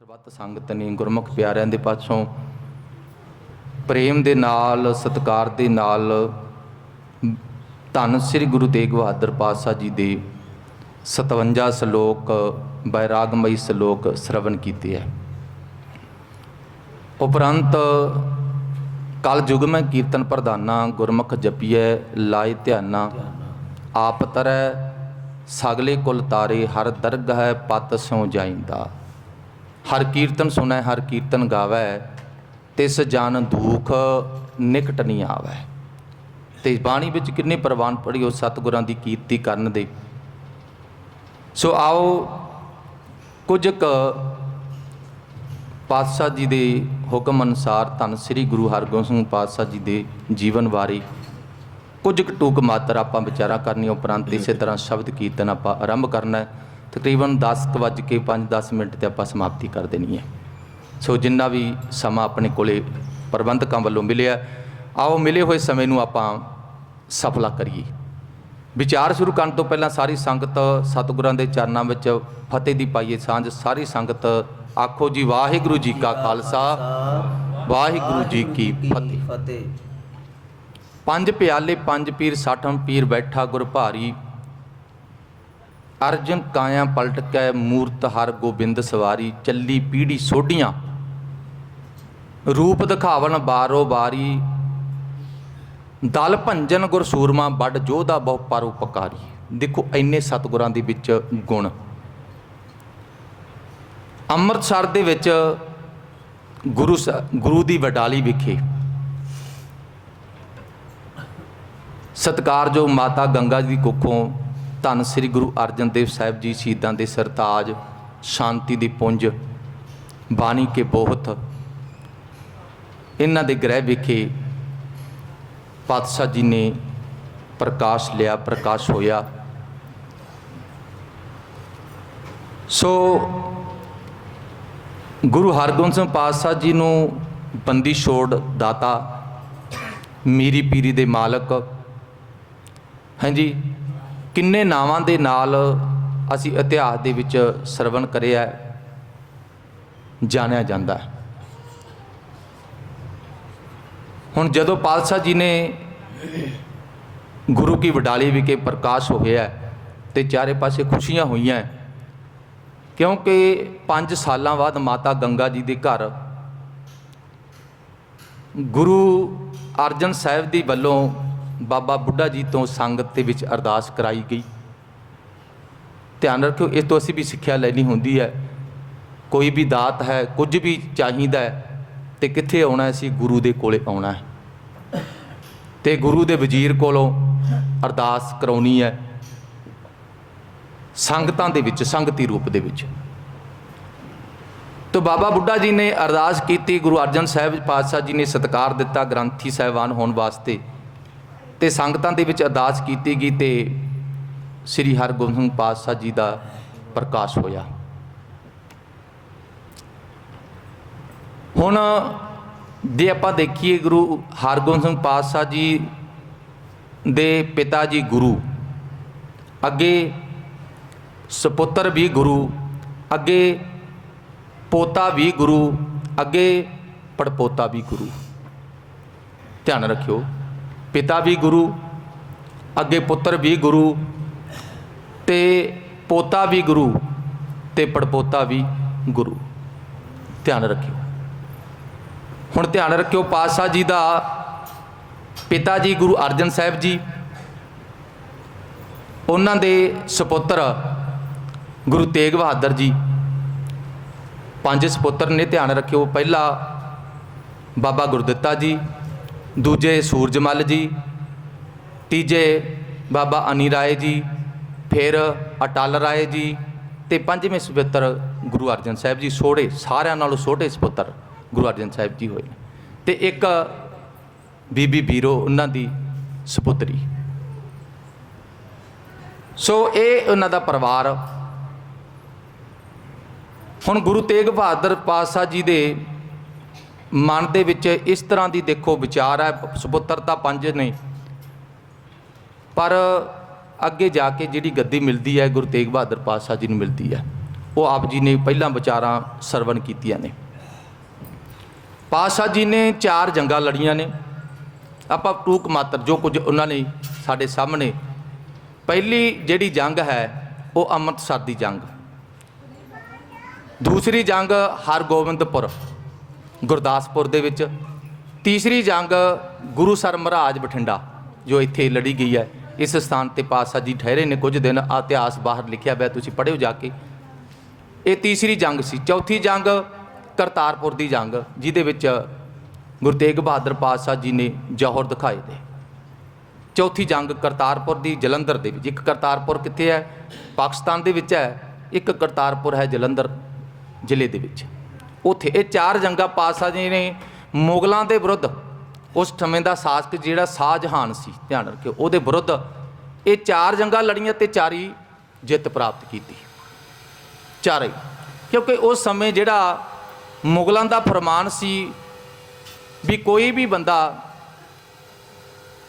ਸਰਬੱਤ ਸੰਗਤ ਨੇ, ਗੁਰਮੁਖ ਪਿਆਰਿਆਂ ਦੇ ਪਾਸੋਂ ਪ੍ਰੇਮ ਦੇ ਨਾਲ, ਸਤਿਕਾਰ ਦੇ ਨਾਲ, ਧੰਨ ਸ੍ਰੀ ਗੁਰੂ ਤੇਗ ਬਹਾਦਰ ਪਾਤਸ਼ਾਹ ਜੀ ਦੇ 57 ਸ਼ਲੋਕ, ਬੈਰਾਗਮਈ ਸ਼ਲੋਕ ਸਰਵਣ ਕੀਤੇ ਹੈ। ਉਪਰੰਤ ਕਲ ਯੁਗ ਮੈਂ ਕੀਰਤਨ ਪ੍ਰਧਾਨਾ, ਗੁਰਮੁਖ ਜਪੀਐ ਲਾਏ ਧਿਆਨਾ, ਆਪ ਤਰੈ, ਸਗਲੇ ਕੁਲ ਤਾਰੇ, ਹਰ ਦਰਗਹਿ ਪਤ ਸਿਉ ਜਾਈਂਦਾ ਹਰ ਕੀਰਤਨ ਸੁਣੈ, ਹਰ ਕੀਰਤਨ ਗਾਵੈ, ਤਿਸ ਜਨ ਦੁਖ ਨਿਕਟ ਨਹੀਂ ਆਵੈ। ਤੇ ਬਾਣੀ ਵਿੱਚ ਕਿੰਨੇ ਪ੍ਰਵਾਨ ਪੜਿਓ ਸਤਿਗੁਰਾਂ ਦੀ ਕੀਰਤੀ ਕਰਨ ਦੇ। ਸੋ ਆਓ ਕੁਝ ਕ ਪਾਤਸ਼ਾਹ ਜੀ ਦੇ ਹੁਕਮ ਅਨੁਸਾਰ ਧੰਨ ਸ੍ਰੀ ਗੁਰੂ ਹਰਗੋਬਿੰਦ ਸਿੰਘ ਪਾਤਸ਼ਾਹ ਜੀ ਦੇ ਜੀਵਨ ਬਾਰੇ ਕੁਝ ਕੁ ਟੂਕ ਮਾਤਰ ਆਪਾਂ ਵਿਚਾਰਾ ਕਰਨੀ ਉਪਰੰਤ ਇਸੇ ਤਰ੍ਹਾਂ ਸ਼ਬਦ ਕੀਰਤਨ ਆਪਾਂ ਆਰੰਭ ਕਰਨਾ ਹੈ। ਤਕਰੀਬਨ 10 ਵੱਜ ਕੇ 5-10 ਮਿੰਟ ਤੇ ਆਪਾਂ ਸਮਾਪਤੀ ਕਰ ਦੇਣੀ ਹੈ। ਸੋ ਜਿੰਨਾ ਵੀ ਸਮਾਂ ਆਪਣੇ ਕੋਲੇ ਪ੍ਰਬੰਧਕਾਂ ਵੱਲੋਂ ਮਿਲਿਆ ਆਓ ਮਿਲੇ ਹੋਏ ਸਮੇਂ ਨੂੰ ਆਪਾਂ ਸਫਲਾ ਕਰੀਏ। ਵਿਚਾਰ ਸ਼ੁਰੂ ਕਰਨ ਤੋਂ ਪਹਿਲਾਂ ਸਾਰੀ ਸੰਗਤ ਸਤਿਗੁਰਾਂ ਦੇ ਚਰਨਾਂ ਵਿੱਚ ਫਤਿਹ ਦੀ ਪਾਈਏ ਸਾਂਝ ਸਾਰੀ ਸੰਗਤ ਆਖੋ ਜੀ ਵਾਹਿਗੁਰੂ ਜੀ ਕਾ ਖਾਲਸਾ ਵਾਹਿਗੁਰੂ ਜੀ ਕੀ ਫਤਿਹ। ਪੰਜ ਪਿਆਲੇ ਪੰਜ ਪੀਰ ਸਾਠਮ ਪੀਰ ਬੈਠਾ ਗੁਰ ਭਾਰੀ ਅਰਜਨ ਕਾਇਆ ਪਲਟ ਕੈ ਮੂਰਤ ਹਰ ਗੋਬਿੰਦ ਸਵਾਰੀ, ਚੱਲੀ ਪੀੜੀ ਸੋਢੀਆਂ। ਰੂਪ ਦਿਖਾਵਨ ਬਾਰੋ ਬਾਰੀ। ਦਲ ਭੰਜਨ ਗੁਰ ਸੂਰਮਾ ਵੱਡ ਜੋਧਾ ਬਹੁ ਪਰਉਪਕਾਰੀ ਦੇਖੋ ਇੰਨੇ ਸਤਿਗੁਰਾਂ ਦੇ ਵਿੱਚ ਗੁਣ। ਅੰਮ੍ਰਿਤਸਰ ਦੇ ਵਿੱਚ ਗੁਰੂ ਸ- ਗੁਰੂ ਦੀ ਵਡਾਲੀ ਵਿਖੇ। ਸਤਿਕਾਰਯੋਗ ਮਾਤਾ ਗੰਗਾ ਜੀ ਦੀ ਕੁੱਖੋਂ ਧੰਨ ਸ੍ਰੀ ਗੁਰੂ ਅਰਜਨ ਦੇਵ ਸਾਹਿਬ ਜੀ ਸ਼ਹੀਦਾਂ ਦੇ ਸਰਤਾਜ, ਸ਼ਾਂਤੀ ਦੀ ਪੁੰਜ, ਬਾਣੀ ਕੇ ਬੋਹਤ। ਇਹਨਾਂ ਦੇ ਗ੍ਰਹਿ ਵਿਖੇ ਪਾਤਸ਼ਾਹ ਜੀ ਨੇ ਪ੍ਰਕਾਸ਼ ਲਿਆ, ਪ੍ਰਕਾਸ਼ ਹੋਇਆ। ਸੋ ਗੁਰੂ ਹਰਗੋਬਿੰਦ ਸਿੰਘ ਪਾਤਸ਼ਾਹ ਜੀ ਨੂੰ ਬੰਦੀ ਛੋੜ ਦਾਤਾ, ਮੀਰੀ ਪੀਰੀ ਦੇ ਮਾਲਕ। ਹਾਂਜੀ ਕਿੰਨੇ ਨਾਵਾਂ ਦੇ ਨਾਲ ਅਸੀਂ ਇਤਿਹਾਸ ਦੇ ਵਿੱਚ ਸਰਵਣ ਕਰਿਆ ਜਾਣਿਆ ਜਾਂਦਾ ਹੁਣ ਜਦੋਂ ਪਾਤਸ਼ਾਹ ਜੀ ਨੇ ਗੁਰੂ ਕੀ ਵਡਾਲੀ ਵਿਖੇ ਪ੍ਰਕਾਸ਼ ਹੋਇਆ ਹੈ ਤੇ ਚਾਰੇ ਪਾਸੇ ਖੁਸ਼ੀਆਂ ਹੋਈਆਂ ਕਿਉਂਕਿ 5 ਸਾਲਾਂ ਬਾਅਦ ਮਾਤਾ ਗੰਗਾ ਜੀ ਦੇ ਘਰ ਗੁਰੂ ਅਰਜਨ ਸਾਹਿਬ ਦੀ ਵੱਲੋਂ ਬਾਬਾ ਬੁੱਢਾ ਜੀ ਤੋਂ ਸੰਗਤ ਦੇ ਵਿੱਚ ਅਰਦਾਸ ਕਰਾਈ ਗਈ। ਧਿਆਨ ਰੱਖਿਓ, ਇਸ ਤੋਂ ਅਸੀਂ ਵੀ ਸਿੱਖਿਆ ਲੈਣੀ ਹੁੰਦੀ ਹੈ। ਕੋਈ ਵੀ ਦਾਤ ਹੈ, ਕੁਝ ਵੀ ਚਾਹੀਦਾ ਹੈ, ਤੇ ਕਿੱਥੇ ਆਉਣਾ ਹੈ? ਅਸੀਂ ਗੁਰੂ ਦੇ ਕੋਲੇ ਆਉਣਾ ਹੈ। ਤੇ ਗੁਰੂ ਦੇ ਵਜ਼ੀਰ ਕੋਲੋਂ ਅਰਦਾਸ ਕਰਾਉਣੀ ਹੈ, ਸੰਗਤਾਂ ਦੇ ਵਿੱਚ, ਸੰਗਤੀ ਰੂਪ ਦੇ ਵਿੱਚ। ਤੋ ਬਾਬਾ ਬੁੱਢਾ ਜੀ ਨੇ ਅਰਦਾਸ ਕੀਤੀ, ਗੁਰੂ ਅਰਜਨ ਸਾਹਿਬ ਪਾਤਸ਼ਾਹ ਜੀ ਨੇ ਸਤਿਕਾਰ ਦਿੱਤਾ, ਗ੍ਰੰਥੀ ਸਾਹਿਬਾਨ ਹੋਣ ਵਾਸਤੇ। ਤੇ ਸੰਗਤਾਂ ਦੇ ਵਿੱਚ ਅਰਦਾਸ ਕੀਤੀ ਗਈ ਤੇ ਸ੍ਰੀ ਹਰਗੋਬਿੰਦ ਸਿੰਘ ਪਾਤਸ਼ਾਹ ਜੀ ਦਾ ਪ੍ਰਕਾਸ਼ ਹੋਇਆ। ਹੁਣ ਜੇ ਆਪਾਂ ਦੇਖੀਏ ਗੁਰੂ ਹਰਗੋਬਿੰਦ ਸਿੰਘ ਪਾਤਸ਼ਾਹ ਜੀ ਦੇ ਪਿਤਾ ਜੀ ਗੁਰੂ, ਅੱਗੇ ਸੁਪੁੱਤਰ ਵੀ ਗੁਰੂ, ਅੱਗੇ ਪੋਤਾ ਵੀ ਗੁਰੂ, ਅੱਗੇ ਪੜਪੋਤਾ ਵੀ ਗੁਰੂ। ਧਿਆਨ ਰੱਖਿਓ। ਪਿਤਾ ਵੀ ਗੁਰੂ, ਅੱਗੇ ਪੁੱਤਰ ਵੀ ਗੁਰੂ, ਤੇ ਪੋਤਾ ਵੀ ਗੁਰੂ, ਤੇ ਪੜਪੋਤਾ ਵੀ ਗੁਰੂ। ਧਿਆਨ ਰੱਖਿਓ। ਹੁਣ ਧਿਆਨ ਰੱਖਿਓ, ਪਾਤਸ਼ਾਹ ਜੀ ਦਾ ਪਿਤਾ ਜੀ ਗੁਰੂ ਅਰਜਨ ਸਾਹਿਬ ਜੀ, ਉਹਨਾਂ ਦੇ ਸੁਪੁੱਤਰ ਗੁਰੂ ਤੇਗ ਬਹਾਦਰ ਜੀ, ਪੰਜ ਸੁਪੁੱਤਰ ਨੇ ਧਿਆਨ ਰੱਖਿਓ। ਪਹਿਲਾ ਬਾਬਾ ਗੁਰਦਿੱਤਾ ਜੀ ਦੂਜੇ ਸੂਰਜਮਲ ਜੀ, ਤੀਜੇ ਬਾਬਾ ਅਨੀ ਰਾਏ ਜੀ, ਫਿਰ ਅਟਲ ਰਾਏ ਜੀ ਤੇ ਪੰਜਵੇਂ ਸੁਪੁੱਤਰ ਗੁਰੂ ਅਰਜਨ ਸਾਹਿਬ ਜੀ। ਛੋੜੇ ਸਾਰਿਆਂ ਨਾਲੋਂ ਛੋਟੇ ਸੁਪੁੱਤਰ ਗੁਰੂ ਅਰਜਨ ਸਾਹਿਬ ਜੀ ਹੋਏ ਤੇ ਇੱਕ ਬੀਬੀ ਬੀਰੋ ਉਹਨਾਂ ਦੀ ਸੁਪੁੱਤਰੀ। ਸੋ ਇਹ ਉਹਨਾਂ ਦਾ ਪਰਿਵਾਰ। ਹੁਣ ਗੁਰੂ ਤੇਗ ਬਹਾਦਰ ਪਾਤਸ਼ਾਹ ਜੀ ਦੇ ਮਨ ਦੇ ਵਿੱਚ ਇਸ ਤਰ੍ਹਾਂ ਦੀ ਦੇਖੋ ਵਿਚਾਰ ਹੈ ਸੁਪੁੱਤਰ ਤਾਂ ਪੰਜ ਨੇ। ਪਰ ਅੱਗੇ ਜਾ ਕੇ ਜਿਹੜੀ ਗੱਦੀ ਮਿਲਦੀ ਹੈ, ਗੁਰੂ ਤੇਗ ਬਹਾਦਰ ਪਾਤਸ਼ਾਹ ਜੀ ਨੂੰ ਮਿਲਦੀ ਹੈ, ਉਹ ਆਪ ਜੀ ਨੇ ਪਹਿਲਾਂ ਵਿਚਾਰਾਂ ਸਰਵਣ ਕੀਤੀਆਂ ਨੇ। ਪਾਤਸ਼ਾਹ ਜੀ ਨੇ ਚਾਰ ਜੰਗਾਂ ਲੜੀਆਂ ਨੇ। ਆਪਾਂ ਟੂਕ ਮਾਤਰ ਜੋ ਕੁਝ ਉਹਨਾਂ ਨੇ ਸਾਡੇ ਸਾਹਮਣੇ, ਪਹਿਲੀ ਜਿਹੜੀ ਜੰਗ ਹੈ, ਉਹ ਅੰਮ੍ਰਿਤਸਰ ਦੀ ਜੰਗ। ਦੂਸਰੀ ਜੰਗ ਹਰਗੋਬਿੰਦਪੁਰ। ਗੁਰਦਾਸਪੁਰ ਦੇ ਵਿੱਚ। ਤੀਸਰੀ ਜੰਗ ਗੁਰੂ ਸਰ ਮਹਾਰਾਜ ਬਠਿੰਡਾ, ਜੋ ਇੱਥੇ ਲੜੀ ਗਈ ਹੈ। ਇਸ ਸਥਾਨ ਤੇ ਪਾਤਸ਼ਾਹ ਜੀ ਠਹਿਰੇ ਨੇ ਕੁਝ ਦਿਨ, ਇਤਿਹਾਸ ਬਾਹਰ ਲਿਖਿਆ ਹੋਇਆ ਤੁਸੀਂ ਪੜ੍ਹਿਓ ਜਾ ਕੇ। ਇਹ ਤੀਸਰੀ ਜੰਗ ਸੀ। ਚੌਥੀ ਜੰਗ ਕਰਤਾਰਪੁਰ ਦੀ ਜੰਗ, ਜਿਹਦੇ ਵਿੱਚ ਗੁਰੂ ਤੇਗ ਬਹਾਦਰ ਪਾਤਸ਼ਾਹ ਜੀ ਨੇ ਜੌਹਰ ਦਿਖਾਏ ਦੇ ਚੌਥੀ ਜੰਗ ਕਰਤਾਰਪੁਰ ਦੀ ਜਲੰਧਰ ਦੇ ਵਿੱਚ। ਇੱਕ ਕਰਤਾਰਪੁਰ ਕਿੱਥੇ ਹੈ? ਪਾਕਿਸਤਾਨ ਦੇ ਵਿੱਚ ਹੈ। ਇੱਕ ਕਰਤਾਰਪੁਰ ਹੈ ਜਲੰਧਰ ਜ਼ਿਲ੍ਹੇ ਦੇ ਵਿੱਚ। ਉੱਥੇ ਇਹ ਚਾਰ ਜੰਗਾਂ ਪਾਤਸ਼ਾਹ ਜੀ ਨੇ ਮੁਗਲਾਂ ਦੇ ਵਿਰੁੱਧ ਉਸ ਸਮੇਂ ਦਾ ਸ਼ਾਸਕ ਜਿਹੜਾ ਸ਼ਾਹਜਹਾਨ ਸੀ, ਧਿਆਨ ਰੱਖਿਓ, ਉਹਦੇ ਵਿਰੁੱਧ ਇਹ ਚਾਰ ਜੰਗਾਂ ਲੜੀਆਂ ਤੇ ਚਾਰੀ ਜਿੱਤ ਪ੍ਰਾਪਤ ਕੀਤੀ। ਚਾਰੇ। ਕਿਉਂਕਿ ਉਸ ਸਮੇਂ ਜਿਹੜਾ ਮੁਗਲਾਂ ਦਾ ਫਰਮਾਨ ਸੀ ਵੀ ਕੋਈ ਵੀ ਬੰਦਾ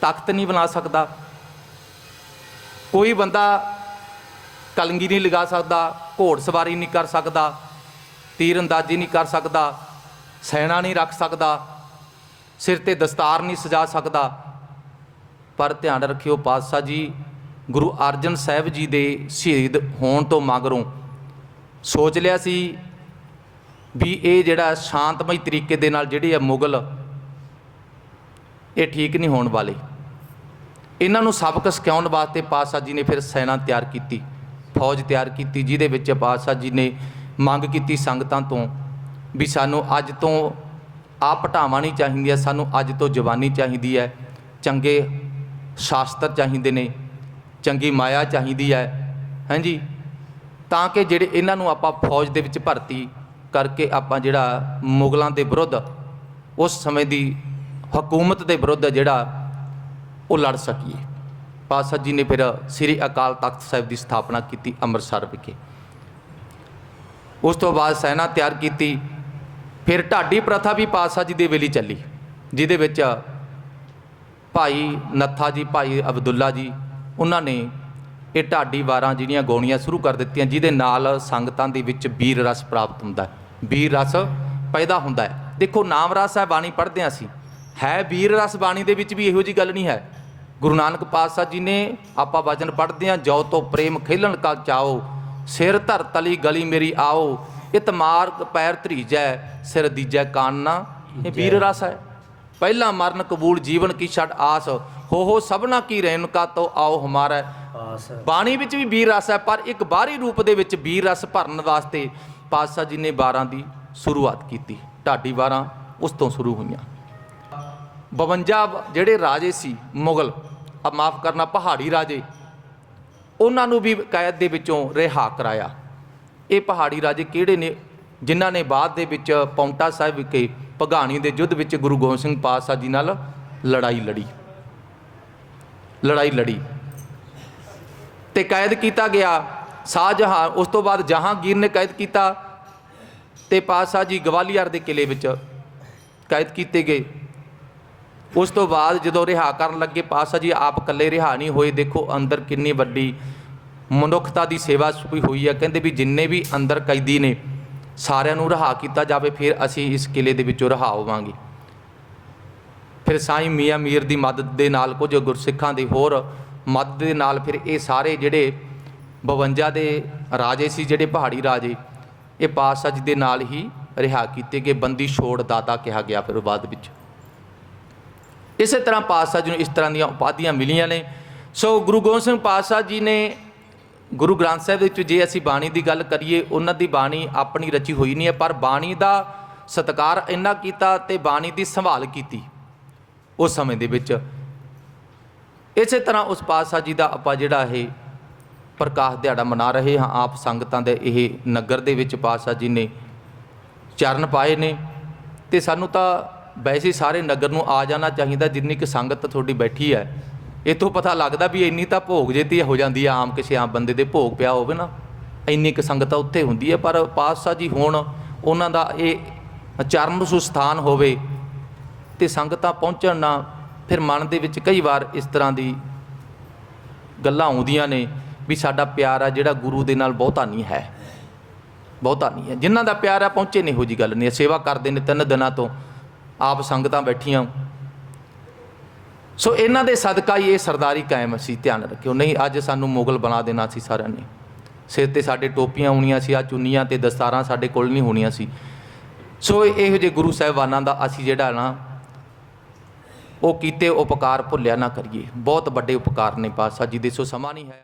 ਤਖਤ ਨਹੀਂ ਬਣਾ ਸਕਦਾ, ਕੋਈ ਬੰਦਾ ਕਲੰਗੀ ਨਹੀਂ ਲਗਾ ਸਕਦਾ, ਘੋੜ ਸਵਾਰੀ ਨਹੀਂ ਕਰ ਸਕਦਾ ਤੀਰ ਅੰਦਾਜ਼ੀ ਨਹੀਂ ਕਰ ਸਕਦਾ, ਸੈਨਾ ਨਹੀਂ ਰੱਖ ਸਕਦਾ, ਸਿਰ ਤੇ ਦਸਤਾਰ ਨਹੀਂ ਸਜਾ ਸਕਦਾ। ਪਰ ਧਿਆਨ ਰੱਖਿਓ ਪਾਤਸ਼ਾਹ ਜੀ, ਗੁਰੂ ਅਰਜਨ ਸਾਹਿਬ ਜੀ ਦੇ ਸ਼ਹੀਦ ਹੋਣ ਤੋਂ ਮਗਰੋਂ ਸੋਚ ਲਿਆ ਸੀ ਵੀ ਇਹ ਜਿਹੜਾ ਸ਼ਾਂਤਮਈ ਤਰੀਕੇ ਦੇ ਨਾਲ ਜਿਹੜੇ ਆ ਮੁਗਲ, ਇਹ ਠੀਕ ਨਹੀਂ ਹੋਣ ਵਾਲੇ। ਇਹਨਾਂ ਨੂੰ ਸਬਕ ਸਿਖਾਉਣ ਵਾਸਤੇ ਪਾਤਸ਼ਾਹ ਜੀ ਨੇ ਫਿਰ ਸੈਨਾ ਤਿਆਰ ਕੀਤੀ, ਫੌਜ ਤਿਆਰ ਕੀਤੀ, ਜਿਹਦੇ ਵਿੱਚ ਪਾਤਸ਼ਾਹ ਜੀ ਨੇ ਮੰਗ ਕੀਤੀ ਸੰਗਤਾਂ ਤੋਂ ਵੀ ਸਾਨੂੰ ਅੱਜ ਤੋਂ ਆਪ ਢਾਵਾਂ ਨਹੀਂ ਚਾਹੀਦੀਆਂ, ਸਾਨੂੰ ਅੱਜ ਤੋਂ ਜਵਾਨੀ ਚਾਹੀਦੀ ਹੈ, ਚੰਗੇ ਸ਼ਾਸਤਰ ਚਾਹੀਦੇ ਨੇ, ਚੰਗੀ ਮਾਇਆ ਚਾਹੀਦੀ ਹੈ ਹਾਂਜੀ ਤਾਂ ਕਿ ਜਿਹੜੇ ਇਹਨਾਂ ਨੂੰ ਆਪਾਂ ਫੌਜ ਦੇ ਵਿੱਚ ਭਰਤੀ ਕਰਕੇ ਆਪਾਂ ਜਿਹੜਾ ਮੁਗਲਾਂ ਦੇ ਵਿਰੁੱਧ, ਉਸ ਸਮੇਂ ਦੀ ਹਕੂਮਤ ਦੇ ਵਿਰੁੱਧ ਜਿਹੜਾ ਉਹ ਲੜ ਸਕੀਏ। ਪਾਤਸ਼ਾਹ ਜੀ ਨੇ ਫਿਰ ਸ੍ਰੀ ਅਕਾਲ ਤਖਤ ਸਾਹਿਬ ਦੀ ਸਥਾਪਨਾ ਕੀਤੀ ਅੰਮ੍ਰਿਤਸਰ ਵਿਖੇ। ਉਸ ਤੋਂ ਬਾਅਦ ਸੈਨਾ ਤਿਆਰ ਕੀਤੀ। ਫਿਰ ਢਾਡੀ ਪ੍ਰਥਾ ਵੀ ਪਾਤਸ਼ਾਹ ਜੀ ਦੇ ਵੇਲੇ ਚੱਲੀ, ਜਿਹਦੇ ਵਿੱਚ ਭਾਈ ਨੱਥਾ ਜੀ, ਭਾਈ ਅਬਦੁੱਲਾ ਜੀ, ਉਹਨਾਂ ਨੇ ਇਹ ਢਾਡੀ ਵਾਰਾਂ ਜਿਹੜੀਆਂ ਗਾਉਣੀਆਂ ਸ਼ੁਰੂ ਕਰ ਦਿੱਤੀਆਂ, ਜਿਹਦੇ ਨਾਲ ਸੰਗਤਾਂ ਦੇ ਵਿੱਚ ਵੀਰ ਰਸ ਪ੍ਰਾਪਤ ਹੁੰਦਾ ਵੀਰ ਰਸ ਪੈਦਾ ਹੁੰਦਾ ਹੈ। ਦੇਖੋ, ਨਾਮ ਰਸ ਹੈ, ਬਾਣੀ ਪੜ੍ਹਦੇ ਹਾਂ ਅਸੀਂ। ਹੈ ਵੀਰ ਰਸ, ਬਾਣੀ ਦੇ ਵਿੱਚ ਵੀ ਇਹੋ ਜੀ ਗੱਲ ਨਹੀਂ ਹੈ। ਗੁਰੂ ਨਾਨਕ ਪਾਤਸ਼ਾਹ ਜੀ ਨੇ ਆਪਾਂ ਵਚਨ ਪੜ੍ਹਦੇ ਹਾਂ, ਜੋ ਤੋਂ ਪ੍ਰੇਮ ਖੇਲਣ ਕਾ ਚਾਓ ਸਿਰ ਧਰ ਤਲੀ ਗਲੀ ਮੇਰੀ ਆਓ ਇਤ ਮਾਰਗ ਪੈਰ ਧਰੀਜੈ ਸਿਰ ਦੀਜੈ ਕਾਨਨਾ ਇਹ ਵੀਰ ਰਸ ਹੈ। ਪਹਿਲਾ ਮਰਨ ਕਬੂਲ ਜੀਵਨ ਕੀ ਛੱਡ ਆਸ ਹੋ ਹੋ ਸਭਨਾ ਕੀ ਰਹਿਣ ਕਾ ਤੋ ਆਓ ਹਮਾਰਾ। ਆਸ ਬਾਣੀ ਵਿੱਚ ਵੀ ਵੀਰ ਰਸ ਹੈ ਪਰ ਇੱਕ ਬਾਹਰੀ ਰੂਪ ਦੇ ਵਿੱਚ ਵੀਰ ਰਸ ਭਰਨ ਵਾਸਤੇ ਪਾਤਸ਼ਾਹ ਜੀ ਨੇ 12 ਦੀ ਸ਼ੁਰੂਆਤ ਕੀਤੀ। ਢਾਡੀ 12 ਉਸ ਤੋਂ ਸ਼ੁਰੂ ਹੋਈਆਂ। 52 ਜਿਹੜੇ ਰਾਜੇ ਸੀ ਮੁਗਲ ਆ ਮਾਫ ਕਰਨਾ ਪਹਾੜੀ ਰਾਜੇ ਉਹਨਾਂ ਨੂੰ ਵੀ ਕੈਦ ਦੇ ਵਿੱਚੋਂ ਰਿਹਾ ਕਰਾਇਆ। ਇਹ ਪਹਾੜੀ ਰਾਜੇ ਕਿਹੜੇ ਨੇ? ਜਿਨ੍ਹਾਂ ਨੇ ਬਾਅਦ ਦੇ ਵਿੱਚ ਪੌਂਟਾ ਸਾਹਿਬ ਵਿਖੇ ਭਗਾਣੀ ਦੇ ਯੁੱਧ ਵਿੱਚ ਗੁਰੂ ਗੋਬਿੰਦ ਸਿੰਘ ਪਾਤਸ਼ਾਹ ਜੀ ਨਾਲ ਲੜਾਈ ਲੜੀ। ਲੜਾਈ ਲੜੀ। ਤੇ ਕੈਦ ਕੀਤਾ ਗਿਆ। ਸ਼ਾਹਜਹਾਂ, ਉਸ ਤੋਂ ਬਾਅਦ ਜਹਾਂਗੀਰ ਨੇ ਕੈਦ ਕੀਤਾ ਤੇ ਪਾਤਸ਼ਾਹ ਜੀ ਗਵਾਲੀਅਰ ਦੇ ਕਿਲੇ ਵਿੱਚ ਕੈਦ ਕੀਤੇ ਗਏ। ਉਸ ਤੋਂ ਬਾਅਦ ਜਦੋਂ ਰਿਹਾ ਕਰਨ ਲੱਗੇ, ਪਾਤਸ਼ਾਹ ਜੀ, ਆਪ ਇਕੱਲੇ ਰਿਹਾ ਨਹੀਂ ਹੋਏ। ਦੇਖੋ, ਅੰਦਰ ਕਿੰਨੀ ਵੱਡੀ ਮਨੁੱਖਤਾ ਦੀ ਸੇਵਾ ਛੁਪੀ ਹੋਈ ਹੈ ਕਹਿੰਦੇ ਵੀ ਜਿੰਨੇ ਵੀ ਅੰਦਰ ਕੈਦੀ ਨੇ, ਸਾਰਿਆਂ ਨੂੰ ਰਿਹਾ ਕੀਤਾ ਜਾਵੇ, ਫਿਰ ਅਸੀਂ ਇਸ ਕਿਲੇ ਦੇ ਵਿੱਚੋਂ ਰਿਹਾ ਹੋਵਾਂਗੇ। ਫਿਰ ਸਾਈਂ ਮੀਆਂ ਮੀਰ ਦੀ ਮਦਦ ਦੇ ਨਾਲ, ਕੁਝ ਗੁਰਸਿੱਖਾਂ ਦੀ ਹੋਰ ਮਦਦ ਦੇ ਨਾਲ, ਫਿਰ ਇਹ ਸਾਰੇ ਜਿਹੜੇ 52 ਦੇ ਰਾਜੇ ਸੀ, ਜਿਹੜੇ ਪਹਾੜੀ ਰਾਜੇ, ਇਹ ਪਾਤਸ਼ਾਹ ਜੀ ਦੇ ਨਾਲ ਹੀ ਰਿਹਾ ਕੀਤੇ ਗਏ। ਬੰਦੀ ਛੋੜ ਦਾਤਾ ਕਿਹਾ ਗਿਆ ਫਿਰ ਬਾਅਦ ਵਿੱਚ। ਇਸੇ ਤਰ੍ਹਾਂ ਪਾਤਸ਼ਾਹ ਜੀ ਨੂੰ ਇਸ ਤਰ੍ਹਾਂ ਦੀਆਂ ਉਪਾਧੀਆਂ ਮਿਲੀਆਂ ਨੇ। ਸੋ ਗੁਰੂ ਗੋਬਿੰਦ ਸਿੰਘ ਪਾਤਸ਼ਾਹ ਜੀ ਨੇ ਗੁਰੂ ਗ੍ਰੰਥ ਸਾਹਿਬ ਵਿੱਚ ਜੇ ਅਸੀਂ ਬਾਣੀ ਦੀ ਗੱਲ ਕਰੀਏ, ਉਹਨਾਂ ਦੀ ਬਾਣੀ ਆਪਣੀ ਰਚੀ ਹੋਈ ਨਹੀਂ ਹੈ, ਪਰ ਬਾਣੀ ਦਾ ਸਤਿਕਾਰ ਇੰਨਾ ਕੀਤਾ ਤੇ ਬਾਣੀ ਦੀ ਸੰਭਾਲ ਕੀਤੀ ਉਸ ਸਮੇਂ ਦੇ ਵਿੱਚ। ਇਸੇ ਤਰ੍ਹਾਂ ਉਸ ਪਾਤਸ਼ਾਹ ਜੀ ਦਾ ਆਪਾਂ ਜਿਹੜਾ ਇਹ ਪ੍ਰਕਾਸ਼ ਦਿਹਾੜਾ ਮਨਾ ਰਹੇ ਹਾਂ, ਆਪ ਸੰਗਤਾਂ ਦੇ ਇਹ ਨਗਰ ਦੇ ਵਿੱਚ ਪਾਤਸ਼ਾਹ ਜੀ ਨੇ ਚਰਨ ਪਾਏ ਨੇ। ਤੇ ਸਾਨੂੰ ਤਾਂ ਵੈਸੇ ਸਾਰੇ ਨਗਰ ਨੂੰ ਆ ਜਾਣਾ ਚਾਹੀਦਾ, ਜਿੰਨੀ ਕਿ ਸੰਗਤ ਤੁਹਾਡੀ ਬੈਠੀ ਹੈ। ਇਤੋਂ ਪਤਾ ਲੱਗਦਾ ਵੀ ਇੰਨੀ ਤਾਂ ਭੋਗ ਜੇਤੀ ਹੋ ਜਾਂਦੀ ਆ, ਆਮ ਕਿਸੇ ਆਮ ਬੰਦੇ ਦੇ ਭੋਗ ਪਿਆ ਹੋਵੇ ਨਾ। ਇੰਨੀ ਕੁ ਸੰਗਤ ਉੱਥੇ ਹੁੰਦੀ ਹੈ, ਪਰ ਪਾਤਸ਼ਾਹ ਜੀ ਹੋਣ ਉਹਨਾਂ ਦਾ ਇਹ ਚਰਨ ਸੁਸਥਾਨ ਹੋਵੇ ਤੇ ਸੰਗਤਾਂ ਪਹੁੰਚਣ ਨਾ, ਫਿਰ ਮਨ ਦੇ ਵਿੱਚ ਕਈ ਵਾਰ ਇਸ ਤਰ੍ਹਾਂ ਦੀ ਗੱਲਾਂ ਆਉਂਦੀਆਂ ਨੇ ਵੀ ਸਾਡਾ ਪਿਆਰ ਆ ਜਿਹੜਾ ਗੁਰੂ ਦੇ ਨਾਲ ਬਹੁਤਾ ਨਹੀਂ ਹੈ। ਬਹੁਤਾ ਨਹੀਂ ਹੈ। ਜਿਨ੍ਹਾਂ ਦਾ ਪਿਆਰ ਆ, ਪਹੁੰਚੇ ਨਹੀਂ ਹੋ ਜੀ ਗੱਲ ਨਹੀਂ ਸੇਵਾ ਕਰਦੇ ਨੇ ਤਿੰਨ ਦਿਨਾਂ ਤੋਂ। ਆਪ ਸੰਗਤਾਂ ਬੈਠੀਆਂ। ਸੋ ਇਹਨਾਂ ਦੇ ਸਦਕਾ ਹੀ ਇਹ ਸਰਦਾਰੀ ਕਾਇਮ ਸੀ, ਧਿਆਨ ਰੱਖਿਓ। ਨਹੀਂ, ਅੱਜ ਸਾਨੂੰ ਮੁਗਲ ਬਣਾ ਦੇਣਾ ਸੀ ਸਾਰਿਆਂ ਨੇ। ਸਿਰ ਤੇ ਸਾਡੇ ਟੋਪੀਆਂ ਹੋਣੀਆਂ ਸੀ ਆ ਚੁੰਨੀਆਂ ਤੇ ਦਸਤਾਰਾਂ ਸਾਡੇ ਕੋਲ ਨਹੀਂ ਹੋਣੀਆਂ ਸੀ। ਸੋ ਇਹੋ ਜਿਹੇ ਗੁਰੂ ਸਾਹਿਬਾਨਾਂ ਦਾ ਅਸੀਂ ਜਿਹੜਾ ਨਾ, ਉਹ ਕੀਤੇ ਉਪਕਾਰ ਭੁੱਲਿਆ ਨਾ ਕਰੀਏ। ਬਹੁਤ ਵੱਡੇ ਉਪਕਾਰ ਨੇ ਪਾਤਸ਼ਾਹ ਜੀ ਦੇ, ਸੋ ਸਮਾਂ ਨਹੀਂ ਹੈ।